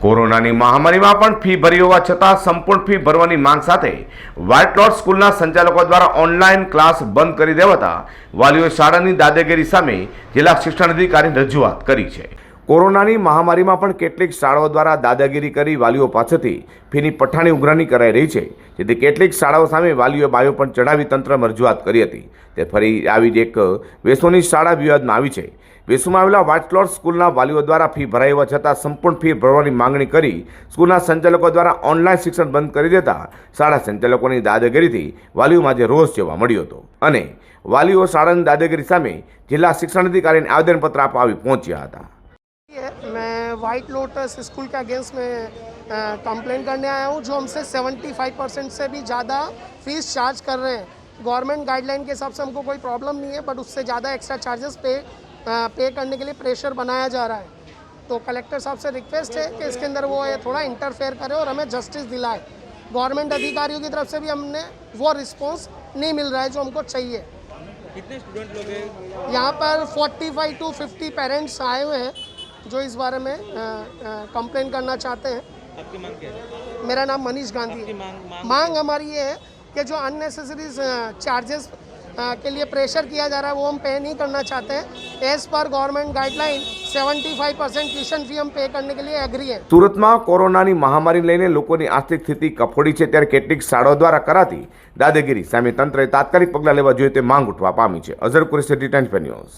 કોરોનાની મહામારીમાં પણ ફી ભરી હોવા છતાં સંપૂર્ણ ફી ભરવાની માંગ સાથે વ્હાઇટ લોટ સ્કૂલના સંચાલકો દ્વારા ઓનલાઈન ક્લાસ બંધ કરી દેવાતા વાલીઓએ શાળાની દાદાગીરી સામે જિલ્લા શિક્ષણાધિકારીને રજૂઆત કરી છે. કોરોનાની મહામારીમાં પણ કેટલીક શાળાઓ દ્વારા દાદાગીરી કરી વાલીઓ પાસેથી ફીની પઠાણી ઉઘરાણી કરાઈ રહી છે, જેથી કેટલીક શાળાઓ સામે વાલીઓ બાયો પણ ચડાવી તંત્રમાં રજૂઆત કરી હતી. તે ફરી આવી જ એક વેસોની શાળા વિવાદમાં આવી છે. વેસુમાં આવેલા વાટલોડ સ્કૂલના વાલીઓ દ્વારા ફી ભરાઈ હોવા છતાં સંપૂર્ણ ફી ભરવાની માંગણી કરી સ્કૂલના સંચાલકો દ્વારા ઓનલાઈન શિક્ષણ બંધ કરી દેતા શાળા સંચાલકોની દાદાગીરીથી વાલીઓમાં આજે રોષ જોવા મળ્યો હતો. અને વાલીઓ શાળાની દાદાગીરી સામે જિલ્લા શિક્ષણ અધિકારીને આવેદનપત્ર આપવા આવી પહોંચ્યા હતા. मैं वाइट लोटस स्कूल के अगेंस्ट में कंप्लेन करने आया हूँ जो हमसे 75 परसेंट से भी ज़्यादा फ़ीस चार्ज कर रहे हैं। गवर्नमेंट गाइडलाइन के हिसाब से हमको कोई प्रॉब्लम नहीं है बट उससे ज़्यादा एक्स्ट्रा चार्जेस पे पे करने के लिए प्रेशर बनाया जा रहा है। तो कलेक्टर साहब से रिक्वेस्ट है कि इसके अंदर वो थोड़ा इंटरफेयर करे और हमें जस्टिस दिलाए। गवर्नमेंट अधिकारियों की तरफ़ से भी हमने वो रिस्पॉन्स नहीं मिल रहा है जो हमको चाहिए। कितने स्टूडेंट लोग हैं? यहाँ पर 45 टू 50 पेरेंट्स आए हुए हैं। जो इस बारे में कंप्लेन करना चाहते हैं आपकी मांग क्या है मेरा नाम मनीष गांधी आपकी है मांग मांग मांग हमारी ये है कि जो अननेसेसरी चार्जेस के लिए प्रेशर किया जा रहा है वो हम पे नहीं करना चाहते हैं एज पर government guideline 75 percent tuition fee हम पे करने के लिए एग्री है સુરતમાં કોરોનાની મહામારી લઈને લોકોની આર્થિક સ્થિતિ કફોડી છે ત્યારે કેટલીક શાળાઓ દ્વારા કરાતી દાદાગીરી સામે તંત્રએ તાત્કાલિક પગલાં લેવા જોઈએ તે માંગ ઉઠવા પામી છે અઝર કુરેશી ટાઈમ્સ ન્યૂઝ